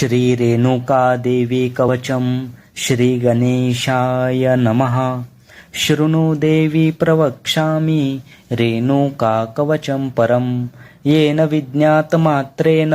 श्री रेणुका देवी कवचम श्री गणेशाय नमः। शृणु देवी प्रवक्ष्यामि रेणुकाकवचं परं। येन विज्ञातमात्रेण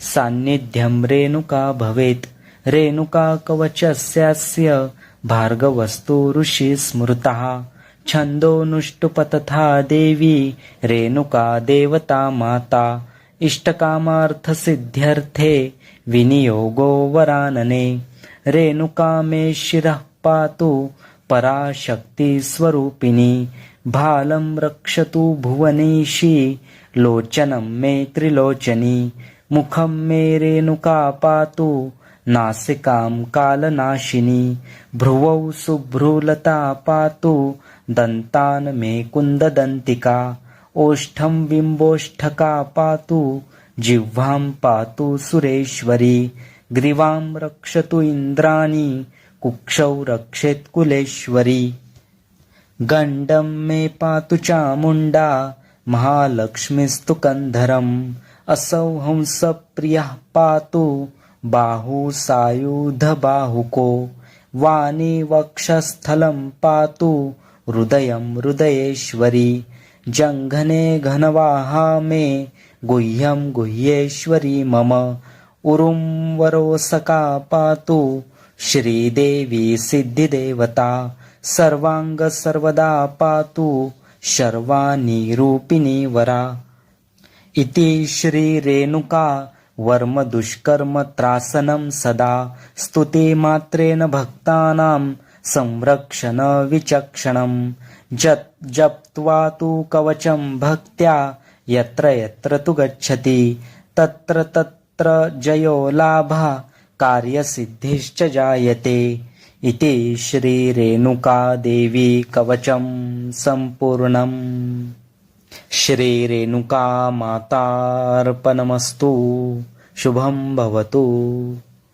सान्निध्यं रेणुका भवेत्। रेणुका कवचस्यास्य भार्गवस्तु ऋषि स्मृतः। छन्दोनुष्टुपतथा देवी रेणुका देवता माता। इष्टकामार्थसिद्ध्यर्थे विनियोगो वरानने। रेणुका मे शिरः पातु पराशक्तिस्वरूपिणी। भालं रक्षतु भुवनेशी लोचनं मे त्रिलोचनी। मुखं मे रेणुका पातु नासिकां कालनाशिनी। भ्रुवौ शुभ्रुलता पातु दन्तान् मे कुन्ददन्तिका। ओष्ठं बिम्बोष्ठका पातु जिह्वां पातु सुरेश्वरी। ग्रीवां रक्षतु इन्द्राणी कुक्षौ रक्षेत् कुलेश्वरी। गण्डं मे पातु चामुण्डा महालक्ष्मीस्तु कन्धरम्। असौ हंसप्रियः पातु बाहु सायुधबाहुको वाणी वक्षस्थलं पातु हृदयं हृदयेश्वरी। जङ्घने घनवाहा मे गुह्यं गुह्येश्वरी मम। उरुं वरोसका पातु श्रीदेवी सिद्धिदेवता। सर्वाङ्गसर्वदा पातु शर्वाणीरूपिणी वरा। इति श्रीरेणुका वर्मदुष्कर्मत्रासनं सदा। स्तुतिमात्रेण भक्तानां संरक्षणविचक्षणं जत् जप्त्वा तु कवचं भक्त्या यत्र यत्र तु गच्छति तत्र तत्र जयो लाभा कार्यसिद्धिश्च जायते। इति श्रीरेणुकादेवी कवचं सम्पूर्णम्। श्रीरेणुका मातार्पणमस्तु। शुभं भवतु।